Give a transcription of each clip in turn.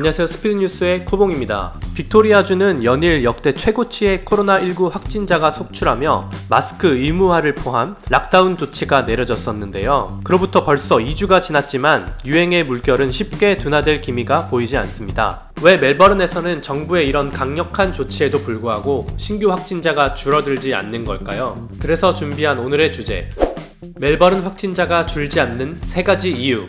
안녕하세요. 스피드뉴스의 코봉입니다. 빅토리아주는 연일 역대 최고치의 코로나19 확진자가 속출하며 마스크 의무화를 포함 락다운 조치가 내려졌었는데요. 그로부터 벌써 2주가 지났지만 유행의 물결은 쉽게 둔화될 기미가 보이지 않습니다. 왜 멜버른에서는 정부의 이런 강력한 조치에도 불구하고 신규 확진자가 줄어들지 않는 걸까요? 그래서 준비한 오늘의 주제. 멜버른 확진자가 줄지 않는 세 가지 이유.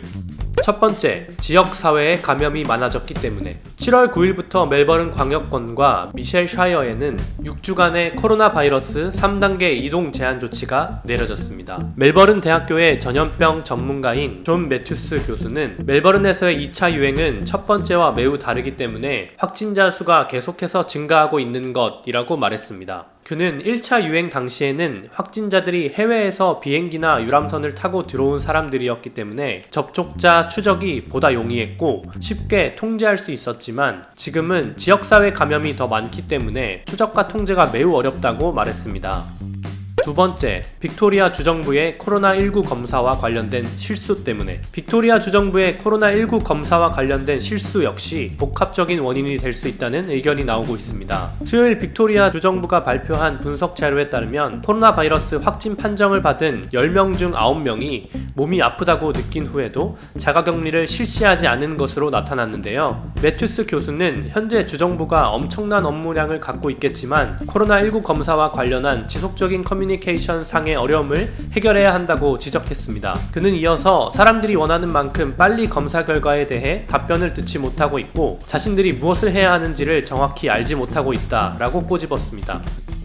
첫 번째, 지역 사회에 감염이 많아졌기 때문에 7월 9일부터 멜버른 광역권과 미셸 샤이어에는 6주간의 코로나 바이러스 3단계 이동 제한 조치가 내려졌습니다. 멜버른 대학교의 전염병 전문가인 존 매튜스 교수는 멜버른에서의 2차 유행은 첫 번째와 매우 다르기 때문에 확진자 수가 계속해서 증가하고 있는 것이라고 말했습니다. 그는 1차 유행 당시에는 확진자들이 해외에서 비행기나 유람선을 타고 들어온 사람들이었기 때문에 접촉자 추적이 보다 용이했고 쉽게 통제할 수 있었지만 지금은 지역사회 감염이 더 많기 때문에 추적과 통제가 매우 어렵다고 말했습니다. 두 번째, 빅토리아 주정부의 코로나19 검사와 관련된 실수 때문에 빅토리아 주정부의 코로나19 검사와 관련된 실수 역시 복합적인 원인이 될 수 있다는 의견이 나오고 있습니다. 수요일 빅토리아 주정부가 발표한 분석 자료에 따르면 코로나 바이러스 확진 판정을 받은 10명 중 9명이 몸이 아프다고 느낀 후에도 자가격리를 실시하지 않은 것으로 나타났는데요. 매튜스 교수는 현재 주정부가 엄청난 업무량을 갖고 있겠지만 코로나19 검사와 관련한 지속적인 커뮤니케이션 상의 어려움을 해결해야 한다고 지적했습니다. 그는 이어서 사람들이 원하는 만큼 빨리 검사 결과에 대해 답변을 듣지 못하고 있고 자신들이 무엇을 해야 하는지를 정확히 알지 못하고 있다라고 꼬집었습니다.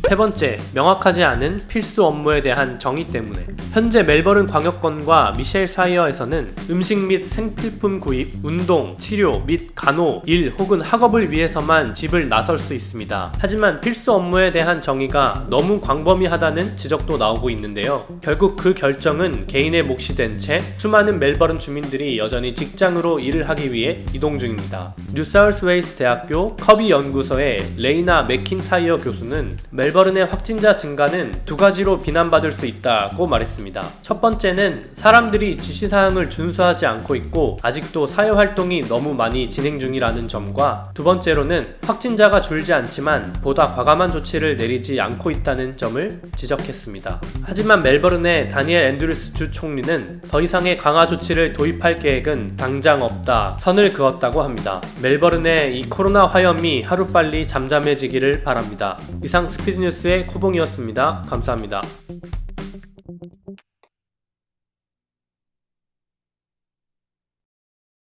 세 번째, 명확하지 않은 필수 업무에 대한 정의 때문에 현재 멜버른 광역권과 미셸 사이어에서는 음식 및 생필품 구입, 운동, 치료 및 간호, 일 혹은 학업을 위해서만 집을 나설 수 있습니다. 하지만 필수 업무에 대한 정의가 너무 광범위하다는 지적도 나오고 있는데요. 결국 그 결정은 개인의 몫이 된 채 수많은 멜버른 주민들이 여전히 직장으로 일을 하기 위해 이동 중입니다. 뉴사우스웨이스 대학교 커비 연구소의 레이나 맥킨타이어 교수는 멜 버른의 확진자 증가는 두 가지로 비난받을 수 있다고 말했습니다. 첫 번째는 사람들이 지시사항을 준수하지 않고 있고 아직도 사회활동이 너무 많이 진행 중이라는 점과 두 번째로는 확진자가 줄지 않지만 보다 과감한 조치를 내리지 않고 있다는 점을 지적했습니다. 하지만 멜버른의 다니엘 앤드루스 주 총리는 더 이상의 강화 조치를 도입할 계획은 당장 없다 선을 그었다고 합니다. 멜버른의 이 코로나 화염이 하루빨리 잠잠해지기를 바랍니다. 이상 스피드 뉴스의 코봉이었습니다. 감사합니다.